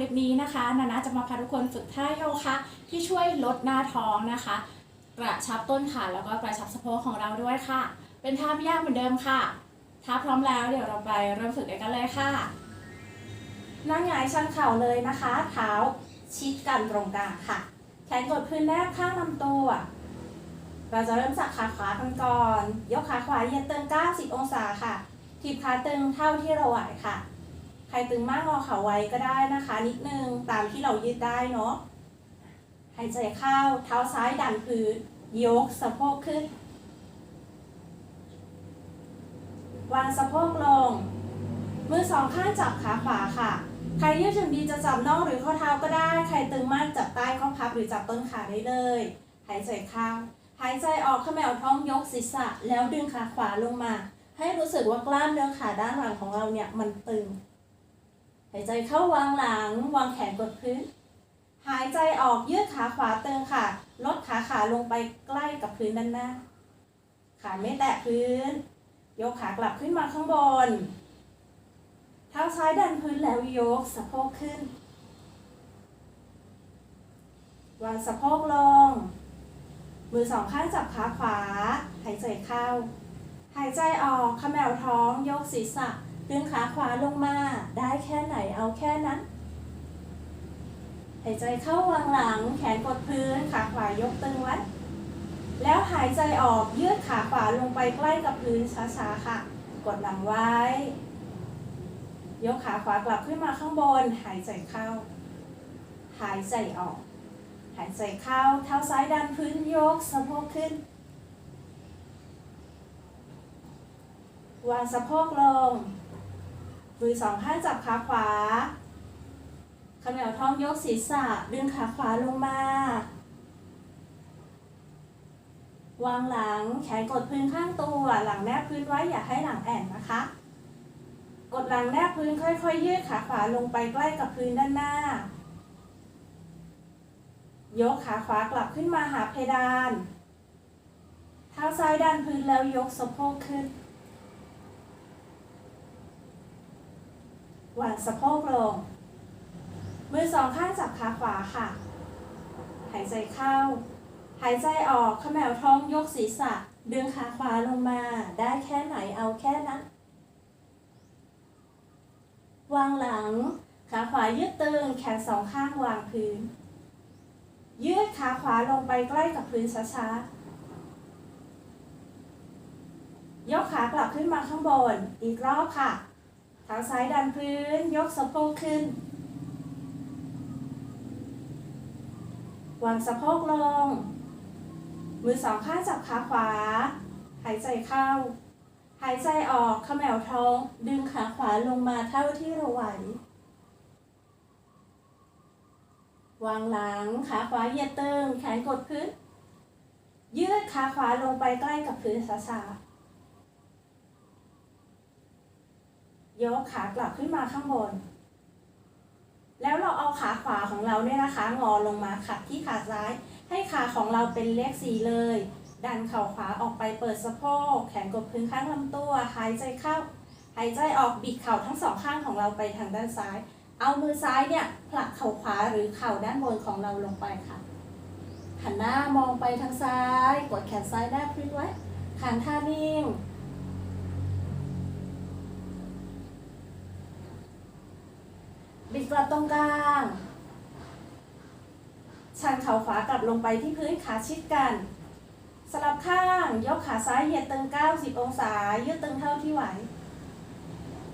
ลิปนี้นะคะ นานาจะมาพาทุกคนฝึกท่าโยคะที่ช่วยลดหน้าท้องนะคะ กระชับต้นขาแล้วก็กระชับสะโพกของเราด้วยค่ะ เป็นท่าไม่ยากเหมือนเดิมค่ะ ถ้าพร้อมแล้วเดี๋ยวเราไปเริ่มฝึกกันเลยค่ะ นั่งหงายชันเข่าเลยนะคะ เท้าชิดกันตรงกลางค่ะ แขนกดพื้นแนบข้างลำตัว เราจะเริ่มจากขาขวากันก่อน ยกขาขวาเหยียดตึง90 องศาค่ะทีบขาตึงเท่าที่เราไหวค่ะ ใครตึงมากงอเข่าไว้ก็ได้นะคะ นิดนึงตามที่เรายืดได้เนาะหายใจเข้าเท้าซ้ายดันพื้นยกสะโพกขึ้น วางสะโพกลง มือสองข้างจับขาขวาค่ะ ใครยืดถึงดีจะจับน่องหรือข้อเท้าก็ได้ ใครตึงมากจับใต้ข้อพับหรือจับต้นขาได้เลยหายใจเข้าหายใจออกเขมวท้องยกศีรษะ แล้วดึงขาขวาลงมา ให้รู้สึกว่ากล้ามเนื้อขาด้านหลังของเราเนี่ยมันตึง หายใจเข้าวางหลัง วางแขนกดพื้น หายใจออกยืดขาขวาเตึงค่ะ ลดขาขาลงไปใกล้กับพื้นด้านหน้า ขาไม่แตะพื้น ยกขากลับขึ้นมาข้างบน เท้าซ้ายดันพื้นแล้วยกสะโพกขึ้น วางสะโพกลง มือสองข้างจับขาขวา หายใจเข้า หายใจออกเขมวท้องยกศีรษะ ดึงขาขวาลงมา ได้แค่ไหนเอาแค่นั้น หายใจเข้าวางหลัง แขนกดพื้น ขาขวายกตึงไว้ แล้วหายใจออกยืดขาขวาลงไปใกล้กับพื้นช้าๆค่ะ กดหลังไว้ ยกขาขวากลับขึ้นมาข้างบน หายใจเข้า หายใจออก หายใจเข้า เท้าซ้ายดันพื้นยกสะโพกขึ้นวางสะโพกลง มือสองข้างจับขาขวาขมวท้องยกศีรษะดึงขาขวาลงมา วางหลังแขนกดพื้นข้างตัว หลังแนบพื้นไว้อย่าให้หลังแอนนะคะ กดหลังแนบพื้นค่อยๆยืดขาขวาลงไปใกล้กับพื้นด้านหน้า ยกขาขวากลับขึ้นมาหาเพดาน เท้าซ้ายดันพื้นแล้วยกสะโพกขึ้น วางสะโพกลง มือสองข้างจับขาขวาค่ะ หายใจเข้า หายใจออกขมวท้องยกศีรษะ ดึงขาขวาลงมา ได้แค่ไหนเอาแค่นั้น วางหลัง ขาขวายืดตึง แขนสองข้างวางพื้น ยืดขาขวาลงไปใกล้กับพื้นช้าๆยกขากลับขึ้นมาข้างบน อีกรอบค่ะ เท้าซ้ายดันพื้น ยกสะโพกขึ้น วางสะโพกลง มือสองข้างจับขาขวา หายใจเข้า หายใจออกเขมวท้อง ดึงขาขวาลงมาเท่าที่เราไหว วางหลัง ขาขวาเหยียดตึง แขนกดพื้น ยืดขาขวาลงไปใกล้กับพื้นช้าๆ ยกขากลับขึ้นมาข้างบน แล้วเราเอาขาขวาของเราเนี่ยนะคะ งอลงมาขัดที่ขาซ้าย ให้ขาของเราเป็นเลขสีเลย ดันเข่าขวาออกไปเปิดสะโพก แขนกดพื้นข้างลำตัว หายใจเข้า หายใจออกบิดเข่าทั้งสองข้างของเราไปทางด้านซ้าย เอามือซ้ายเนี่ยผลักเข่าขวาหรือเข่าด้านบนของเราลงไปค่ะ หันหน้ามองไปทางซ้าย กดแขนซ้ายแนบพื้นไว้ขานท่านิ่ง บิดกลับตรงกลางชันเข่าขวากลับลงไปที่พื้นขาชิดกัน สลับข้างยกขาซ้ายเหยียดตึง 90 องศา ยืดตึงเท่าที่ไหว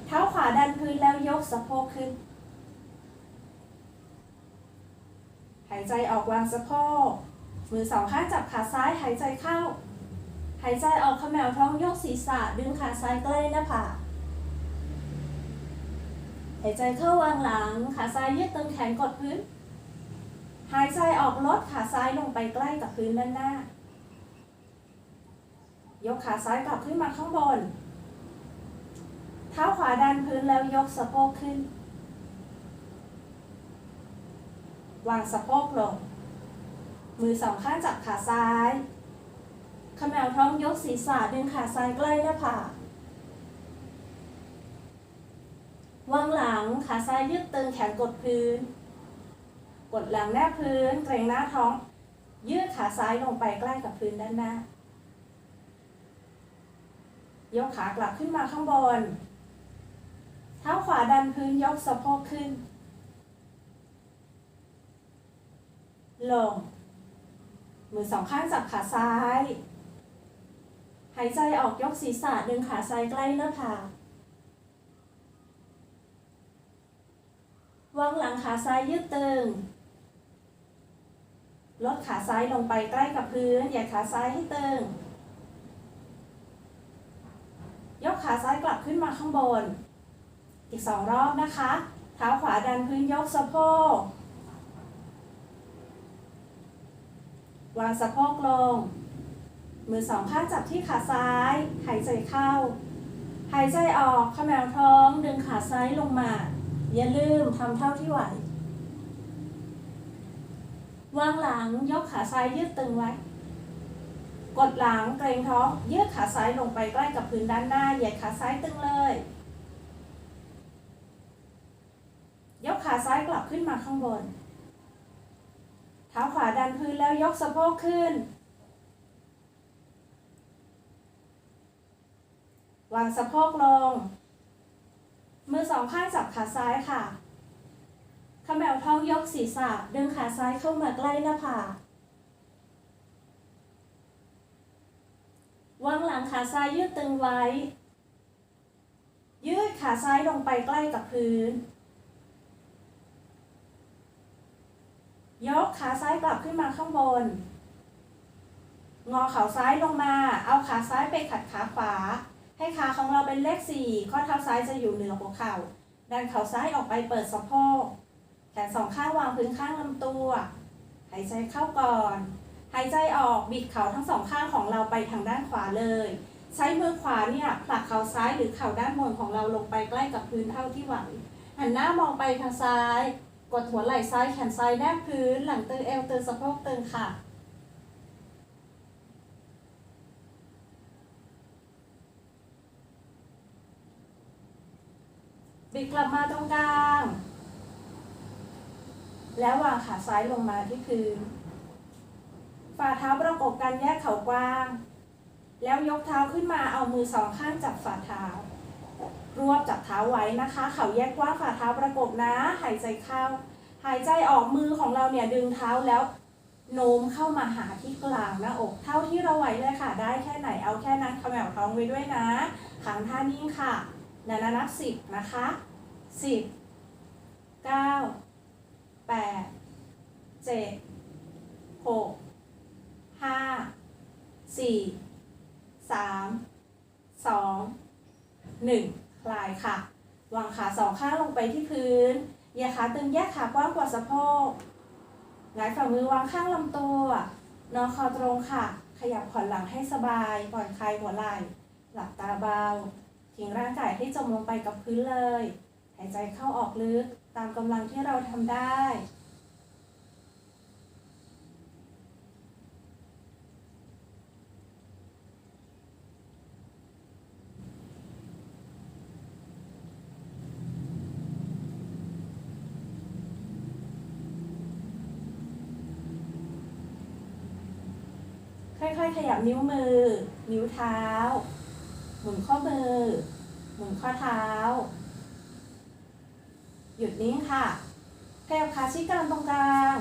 เท้าขวาดันพื้นแล้วยกสะโพกขึ้น หายใจออกวางสะโพก มือสองข้างจับขาซ้ายหายใจเข้า หายใจออกขมวท้องยกศีรษะดึงขาซ้ายใกล้หน้าผากายใจเข้าวางหลัง ขาซ้ายยืดตึงแขนกดพื้น หายใจออกลดขาซ้ายลงไปใกล้กับพื้นด้านหน้า ยกขาซ้ายกลับขึ้นมาข้างบน เท้าขวาดันพื้นแล้วยกสะโพกขึ้น วางสะโพกลง มือสองข้างจับขาซ้ายขมวท้องยกศีรษะดึงขาซ้ายใกล้หน้าผาก วางหลังขาซ้ายยืดตึงแขนกดพื้น กดหลังแนบพื้นเกรงหน้าท้อง ยืดขาซ้ายลงไปใกล้กับพื้นด้านหน้ายกขากลับขึ้นมาข้างบน เท้าขวาดันพื้นยกสะโพกขึ้น ลง มือสองข้างจับขาซ้าย หายใจออกยกศีรษะดึงขาซ้ายใกล้หน้าผาก วางหลังขาซ้ายยืดตึง ลดขาซ้ายลงไปใกล้กับพื้น อย่าขาซ้ายให้ตึง ยกขาซ้ายกลับขึ้นมาข้างบน อีกสองรอบนะคะ เท้าขวาดันพื้นยกสะโพก วางสะโพกลง มือสองข้างจับที่ขาซ้าย หายใจเข้า หายใจออกขมวท้อง ดึงขาซ้ายลงมา อย่าลืมทำเท่าที่ไหว วางหลังยกขาซ้ายยืดตึงไว้ กดหลังเกรงท้องยืดขาซ้ายลงไปใกล้กับพื้นด้านหน้าเหยียดขาซ้ายตึงเลย ยกขาซ้ายกลับขึ้นมาข้างบน เท้าขวาดันพื้นแล้วยกสะโพกขึ้นวางสะโพกลง มือสองข้างจับขาซ้ายค่ะขมวท้องยกศีรษะดึงขาซ้ายเข้ามาใกล้หน้าผากวางหลังขาซ้ายยืดตึงไว้ ยืดขาซ้ายลงไปใกล้กับพื้น ยกขาซ้ายกลับขึ้นมาข้างบน งอเข่าซ้ายลงมา เอาขาซ้ายไปขัดขาขวา ให้ขาของเราเป็นเลขสี่ข้อเท้าซ้ายจะอยู่เหนือหัวเข่า ดันเข่าซ้ายออกไปเปิดสะโพก แขนสองข้างวางพื้นข้างลำตัว หายใจเข้าก่อน หายใจออกบิดเข่าทั้งสองข้างของเราไปทางด้านขวาเลย ใช้มือขวาเนี่ยผลักเข่าซ้ายหรือเข่าด้านบนของเราลงไปใกล้กับพื้นเท่าที่ไหว หันหน้ามองไปทางซ้าย กดหัวไหล่ซ้ายแขนซ้ายแนบพื้น หลังตึงเอวตึงสะโพกตึงค่ะ บิดกลับมาตรงกลาง แล้ววางขาซ้ายลงมาที่พื้น ฝ่าเท้าประกบกันแยกเข่ากว้าง แล้วยกเท้าขึ้นมาเอามือสองข้างจับฝ่าเท้า รวบจับเท้าไว้นะคะ เข่าแยกกว้างฝ่าเท้าประกบนะ หายใจเข้า หายใจออกมือของเราเนี่ยดึงเท้าแล้วโน้มเข้ามาหาที่กลางหน้าอก เท่าที่เราไหวเลยค่ะ ได้แค่ไหนเอาแค่นั้นขมวท้องไว้ด้วยนะขังท่านิ่งค่ะนานานับสิบนะคะ สิบเก้าแปดเจ็ดหกห้าสี่สามสองหนึ่งคลายค่ะ วางขาสองข้างลงไปที่พื้นเหยียดขาตึงแยกขากว้างกว่าสะโพกหงายฝ่ามือวางข้างลำตัวนอนคอตรงค่ะ ขยับผ่อนหลังให้สบายผ่อนคลายหัวไหล่ หลับตาเบา ทิ้งร่างกายให้จมลงไปกับพื้นเลย หายใจเข้าออกลึกตามกำลังที่เราทำได้ ค่อยๆ ขยับนิ้วมือ นิ้วเท้า หมุนข้อมือ หมุนข้อเท้า หยุดนิ่งค่ะขยับขาชี้กลางตรงกลาง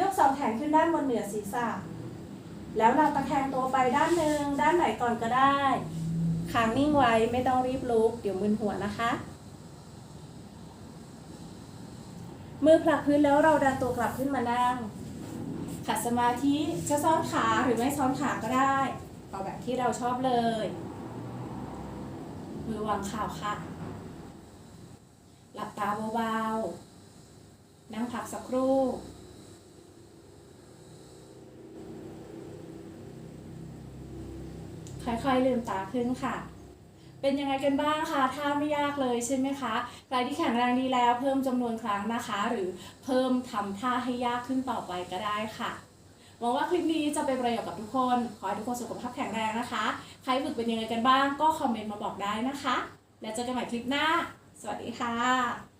ยกสองแขนขึ้นด้านบนเหนือศีรษะ แล้วเราตะแคงตัวไปด้านหนึ่งด้านไหนก่อนก็ได้ค้างนิ่งไว้ไม่ต้องรีบลุก เดี๋ยวมึนหัวนะคะ มือผลักพื้นแล้วเราดันตัวกลับขึ้นมานั่งขัดสมาธิจะซ้อนขาหรือไม่ซ้อนขาก็ได้ เอาแบบที่เราชอบเลย มือวางข่าวค่ะ หลับตาเบาๆ นั่งพักสักครู่ ค่อยๆลืมตาขึ้นค่ะเป็นยังไงกันบ้างคะท่าไม่ยากเลยใช่ไหมคะ ใครที่แข็งแรงดีแล้วเพิ่มจำนวนครั้งนะคะ หรือเพิ่มทำท่าให้ยากขึ้นต่อไปก็ได้ค่ะ หวังว่าคลิปนี้จะเป็นประโยชน์กับทุกคน ขอให้ทุกคนสุขภาพแข็งแรงนะคะ ใครฝึกเป็นยังไงกันบ้างก็คอมเมนต์มาบอกได้นะคะ แล้วเจอกันใหม่คลิปหน้า สวัสดีค่ะ